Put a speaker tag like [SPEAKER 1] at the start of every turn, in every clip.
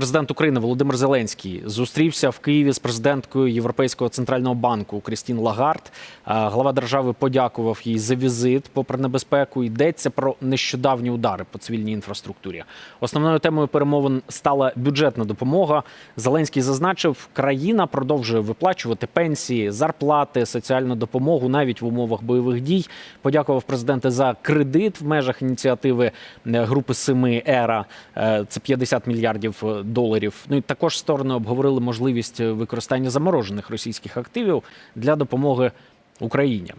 [SPEAKER 1] Президент України Володимир Зеленський зустрівся в Києві з президенткою Європейського центрального банку Крістін Лагард. Глава держави подякував їй за візит. Попри небезпеку, йдеться про нещодавні удари по цивільній інфраструктурі. Основною темою перемовин стала бюджетна допомога. Зеленський зазначив, країна продовжує виплачувати пенсії, зарплати, соціальну допомогу навіть в умовах бойових дій. Подякував президента за кредит в межах ініціативи е, групи Семи Ера. Е, Це 50 мільярдів е, доларів. Ну і також сторони обговорили можливість використання заморожених російських активів для допомоги Україні.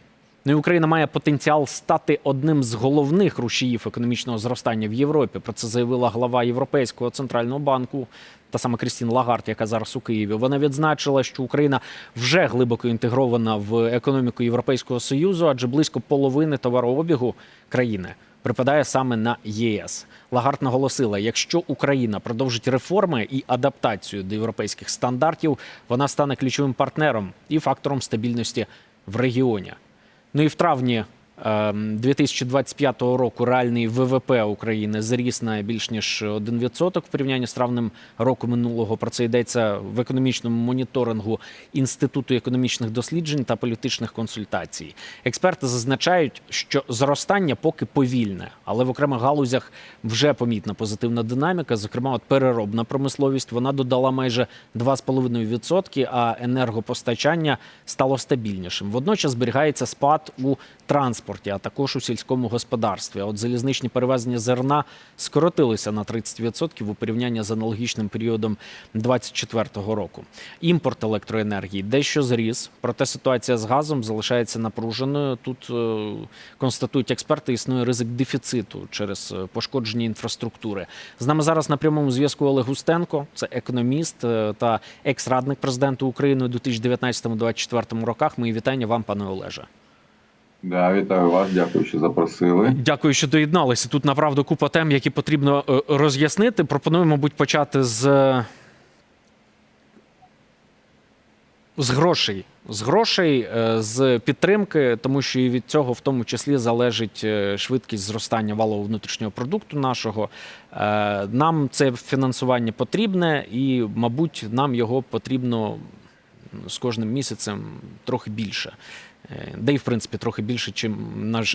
[SPEAKER 1] Ну і Україна має потенціал стати одним з головних рушіїв економічного зростання в Європі. Про це заявила глава Європейського центрального банку, та сама Крістін Лагард, яка зараз у Києві. Вона відзначила, що Україна вже глибоко інтегрована в економіку Європейського союзу, адже близько половини товарообігу країни припадає саме на ЄС. Лагард наголосила, якщо Україна продовжить реформи і адаптацію до європейських стандартів, вона стане ключовим партнером і фактором стабільності в регіоні. Ну і в травні 2025 року реальний ВВП України зріс на більш ніж 1% в порівнянні з травнем року минулого. Про це йдеться в економічному моніторингу Інституту економічних досліджень та політичних консультацій. Експерти зазначають, що зростання поки повільне, але в окремих галузях вже помітна позитивна динаміка. Зокрема, от переробна промисловість вона додала майже 2,5%, а енергопостачання стало стабільнішим. Водночас зберігається спад у транспорті, а також у сільському господарстві. От залізничні перевезення зерна скоротилися на 30% у порівнянні з аналогічним періодом 2024 року. Імпорт електроенергії дещо зріс, проте ситуація з газом залишається напруженою. Тут е, констатують експерти, існує ризик дефіциту через е, пошкодження інфраструктури. З нами зараз на прямому зв'язку Олег Густенко, це економіст е, та екс-радник президента України у 2019-2024 роках. Мої вітання вам, пане Олеже.
[SPEAKER 2] Да, вітаю вас, дякую, що запросили.
[SPEAKER 1] Дякую, що доєдналися. Тут направду купа тем, які потрібно е, роз'яснити. Пропоную, мабуть, почати з, е, з грошей. З грошей, е, з підтримки, тому що і від цього в тому числі залежить швидкість зростання валового внутрішнього продукту нашого. Нам це фінансування потрібне, і, мабуть, нам його потрібно з кожним місяцем трохи більше. Е, Да і, в принципі, трохи більше, чим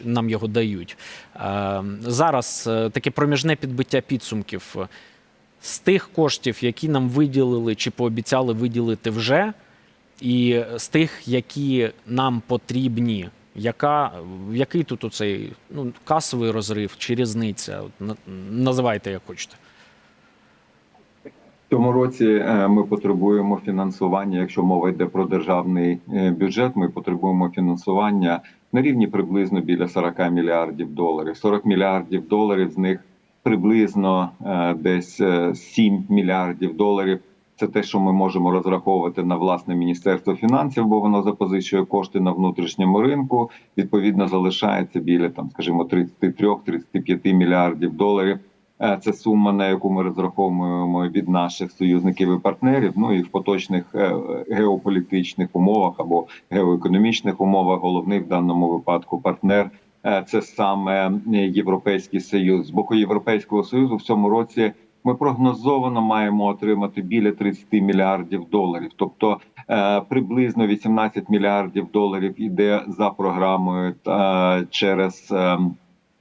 [SPEAKER 1] нам його дають. Е, Зараз е, таке проміжне підбиття підсумків з тих коштів, які нам виділили чи пообіцяли виділити вже, і з тих, які нам потрібні. Яка, який тут оцей ну, касовий розрив чи різниця? Називайте як хочете.
[SPEAKER 2] Цьому році е, ми потребуємо фінансування. Якщо мова йде про державний е, бюджет, ми потребуємо фінансування на рівні приблизно біля 40 мільярдів доларів. 40 мільярдів доларів з них приблизно е, десь е, 7 мільярдів доларів. Це те, що ми можемо розраховувати на власне міністерство фінансів, бо воно запозичує кошти на внутрішньому ринку. Відповідно, залишається біля там, скажімо, 33-35 мільярдів доларів. Е, Це сума, на яку ми розраховуємо від наших союзників і партнерів. Ну і в поточних е, геополітичних умовах або геоекономічних умовах. Головний в даному випадку партнер е, це саме Європейський Союз. З боку Європейського союзу в цьому році ми прогнозовано маємо отримати біля 30 мільярдів доларів, тобто приблизно 18 мільярдів доларів іде за програмою та через.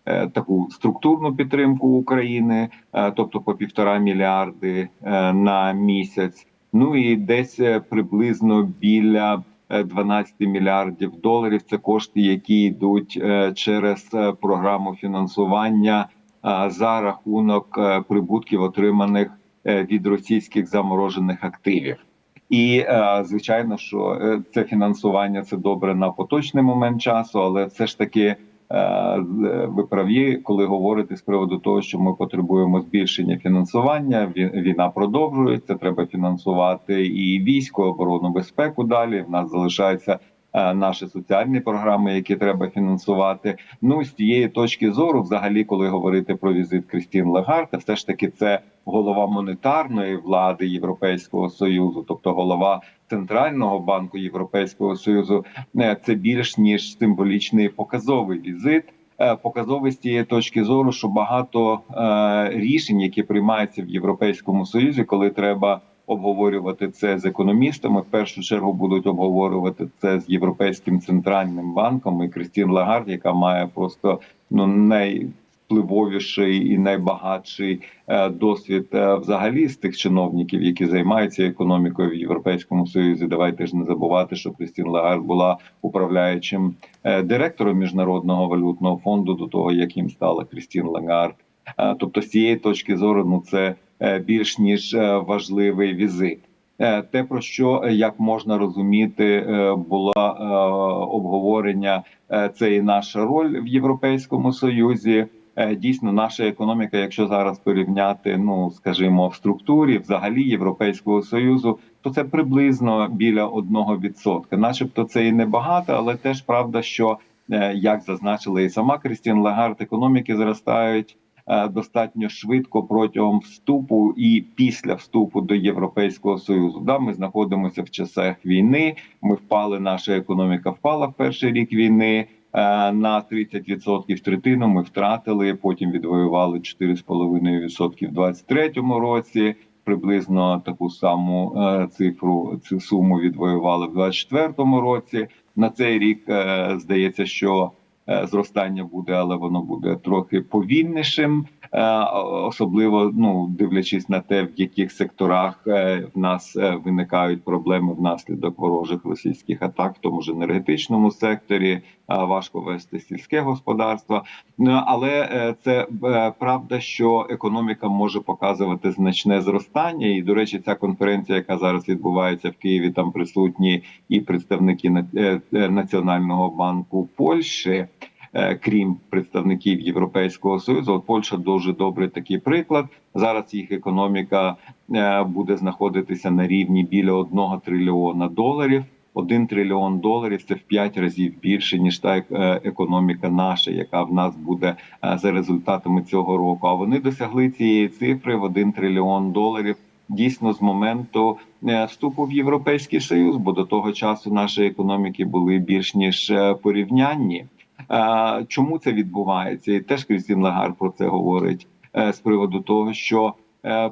[SPEAKER 2] Е, таку структурну підтримку України, е, тобто по півтора мільярди е, на місяць. Ну і десь приблизно біля е, 12 мільярдів доларів. Це кошти, які йдуть через програму фінансування за рахунок прибутків, отриманих від російських заморожених активів. І звичайно, що це фінансування це добре на поточний момент часу, але все ж таки. Е, з- Ви праві, коли говорите з приводу того, що ми потребуємо збільшення фінансування. Війна продовжується. Треба фінансувати і військо, оборону, безпеку. Далі в нас залишаються е, наші соціальні програми, які треба фінансувати. Ну з тієї точки зору, взагалі, коли говорити про візит Крістін Лагарта, все ж таки це голова монетарної влади Європейського союзу, тобто голова центрального банку Європейського союзу. Е, Це більш ніж символічний показовий візит. е, показовий з тієї точки зору, що багато е, рішень, які приймаються в Європейському Союзі, коли треба обговорювати це з економістами, в першу чергу будуть обговорювати це з Європейським центральним банком і Кристін Лагард, яка має просто ну найвпливовіший і найбагатший е, досвід е, взагалі з тих чиновників, які займаються економікою в Європейському Союзі. Давайте ж не забувати, що Кристін Лагард була управляючим е, директором міжнародного валютного фонду до того, як їм стала Крістін Лагард. Тобто, з цієї точки зору, ну це більш ніж е, важливий візит. Е, Те про що е, як можна розуміти, е, була е, обговорення. е, Це і наша роль в Європейському Союзі. Е, Дійсно, наша економіка, якщо зараз порівняти, ну скажімо, в структурі взагалі Європейського союзу, то це приблизно біля 1%. Начебто це і небагато, але теж правда, що е, як зазначила і сама Крістін Лагард, економіки зростають е, достатньо швидко протягом вступу і після вступу до Європейського союзу. Да, ми знаходимося в часах війни. Ми впали. Наша економіка впала в перший рік війни. е, На 30% третину ми втратили. Потім відвоювали 4,5% в 23-му році. Приблизно таку саму е, цифру цю суму відвоювали в 24-му році. На цей рік е, здається, що е, зростання буде, але воно буде трохи повільнішим, е, особливо ну дивлячись на те, в яких секторах е, в нас е, виникають проблеми внаслідок ворожих російських атак, в тому ж енергетичному секторі. Е, Важко вести сільське господарство, Ну, але е, це е, правда, що економіка може показувати значне зростання. І до речі, ця конференція, яка зараз відбувається в Києві, там присутні і представники на- Національного банку Польщі. Крім представників Європейського союзу, От Польща дуже добрий такий приклад. Зараз їх економіка буде знаходитися на рівні біля 1 трильйона доларів. Один трильйон доларів це в п'ять разів більше ніж та е, економіка наша, яка в нас буде е, за результатами цього року. А вони досягли цієї цифри в 1 трильйон доларів дійсно з моменту е, вступу в Європейський Союз, бо до того часу наші економіки були більш ніж порівнянні. Чому це відбувається? І теж Крістін Лагар про це говорить з приводу того, що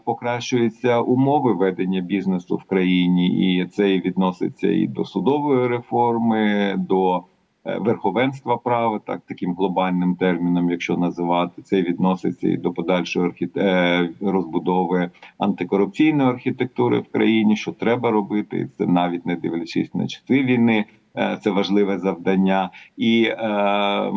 [SPEAKER 2] покращуються умови ведення бізнесу в країні, і це і відноситься і до судової реформи, до е, верховенства права, так таким глобальним терміном, якщо називати це відноситься і до подальшої архіте... е, розбудови антикорупційної архітектури в країні, що треба робити, це навіть не дивлячись на часи війни. е, Це важливе завдання, і е, е,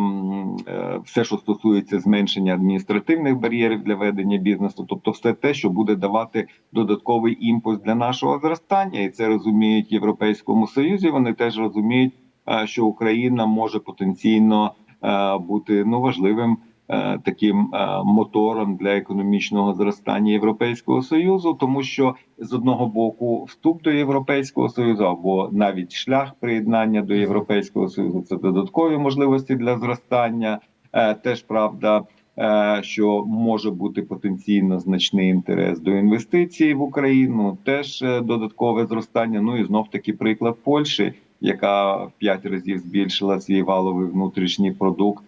[SPEAKER 2] все, що стосується зменшення адміністративних бар'єрів для ведення бізнесу, тобто все те, що буде давати додатковий імпульс для нашого зростання, і це розуміють в Європейському Союзі. Вони теж розуміють, е, що Україна може потенційно е, бути ну важливим е, таким мотором для економічного зростання Європейського союзу, тому що з одного боку вступ до Європейського союзу або навіть шлях приєднання до Європейського союзу це додаткові можливості для зростання. Е, Теж правда, е, що може бути потенційно значний інтерес до інвестицій в Україну, теж е, додаткове зростання. Ну і знов таки приклад Польщі, яка в п'ять разів збільшила свій валовий внутрішній продукт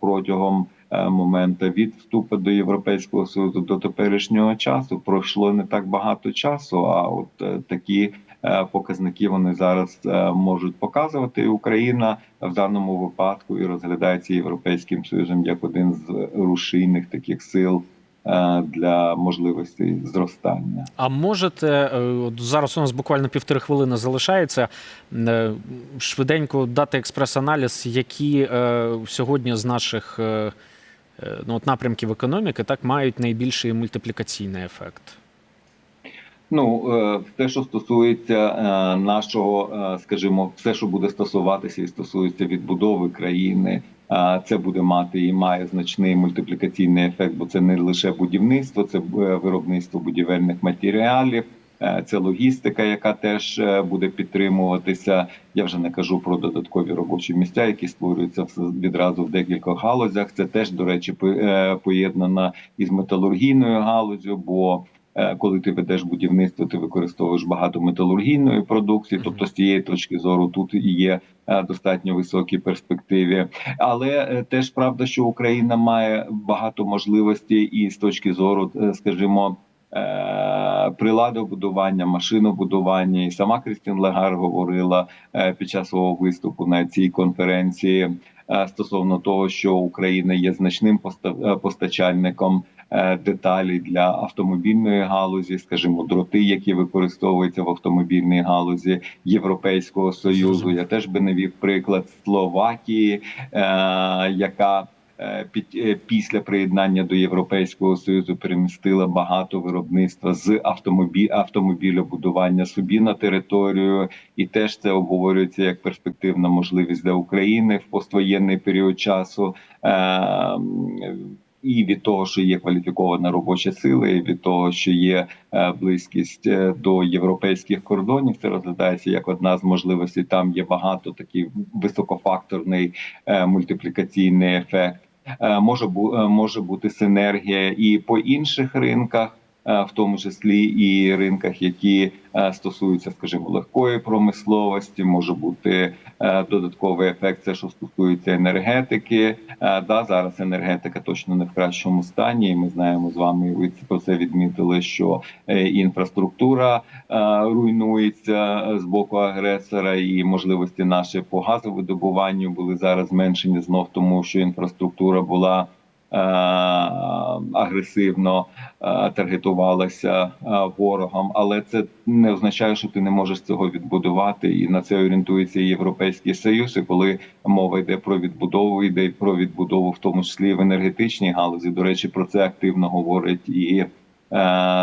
[SPEAKER 2] протягом моменту від вступу до Європейського союзу до теперішнього часу. Пройшло не так багато часу. А от такі показники вони зараз е, можуть показувати. Україна в даному випадку і розглядається європейським союзом як один з рушійних таких сил е, для можливості зростання.
[SPEAKER 1] А можете е, зараз у нас буквально півтори хвилини залишається е, швиденько дати експрес-аналіз, які е, сьогодні з наших е, е, ну, от напрямків економіки так мають найбільший мультиплікаційний ефект.
[SPEAKER 2] Ну, е, те, що стосується е, нашого, е, скажімо, все, що буде стосуватися і стосується відбудови країни, це буде мати і має значний мультиплікаційний ефект, бо це не лише будівництво, це виробництво будівельних матеріалів. Це логістика, яка теж буде підтримуватися. Я вже не кажу про додаткові робочі місця, які створюються відразу в декількох галузях. Це теж, до речі, по- поєднано із металургійною галузю, бо коли ти ведеш будівництво, ти використовуєш багато металургійної продукції. Тобто, з цієї точки зору тут і є е, достатньо високі перспективи. Але е, теж правда, що Україна має багато можливостей і з точки зору, е, скажімо. е, Приладобудування, машинобудування, і сама Крістін Лагар говорила е, під час свого виступу на цій конференції е, стосовно того, що Україна є значним поста- е, постачальником е, деталей для автомобільної галузі, скажімо, дроти, які використовуються в автомобільній галузі Європейського союзу. Я теж би навів приклад Словакії, е, яка е, під після приєднання до Європейського союзу перемістила багато виробництва з автомобіль автомобілебудування собі на територію, і теж це обговорюється як перспективна можливість для України в поствоєнний період часу. Е, і від того, що є кваліфікована робоча сила, і від того, що є е, близькість е, до європейських кордонів, це розглядається як одна з можливостей. Там є багато такий високофакторний е, мультиплікаційний ефект. Може бу може бути синергія і по інших ринках, в тому числі і ринках, які е, стосуються, скажімо, легкої промисловості, може бути е, додатковий ефект, це що стосується енергетики. Е, Да, зараз енергетика точно не в кращому стані. і Ми знаємо з вами. Ви про це відмітили, що е, інфраструктура е, руйнується е, з боку агресора, і можливості наші по газовидобуванню були зараз зменшені знов, тому що інфраструктура була. Е, Агресивно е, таргетувалася е, ворогом, але це не означає, що ти не можеш цього відбудувати, і на це орієнтується Європейський Союз. І коли мова йде про відбудову, йде про відбудову, в тому числі в енергетичній галузі. До речі, про це активно говорить і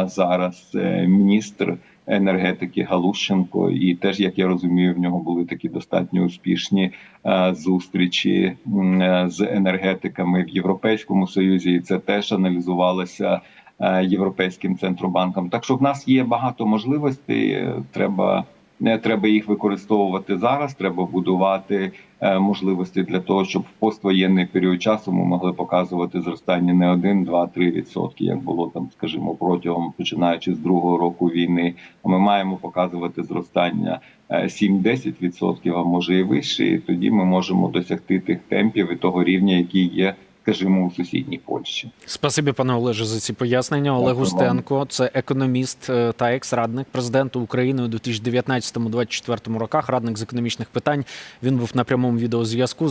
[SPEAKER 2] зараз міністр енергетики Галущенко. І теж, як я розумію, в нього були такі достатньо успішні е, зустрічі е, з енергетиками в Європейському Союзі, і це теж аналізувалося. е, Європейським центробанком, так що в нас є багато можливостей. Треба не треба їх використовувати зараз. Треба будувати е, можливості для того, щоб в поствоєнний період часу ми могли показувати зростання не 1, 2, 3 відсотки, як було там, скажімо, протягом починаючи з другого року війни. Ми маємо показувати зростання е, 7-10 відсотків, а може і вище. І тоді ми можемо досягти тих темпів і того рівня, який є, скажімо, у сусідній Польщі.
[SPEAKER 1] Спасибі, пане Олеже, за ці пояснення. Олег Густенко, це економіст е, та екс-радник президента України у 2019-2024 роках, радник з економічних питань. Він був на прямому відеозв'язку.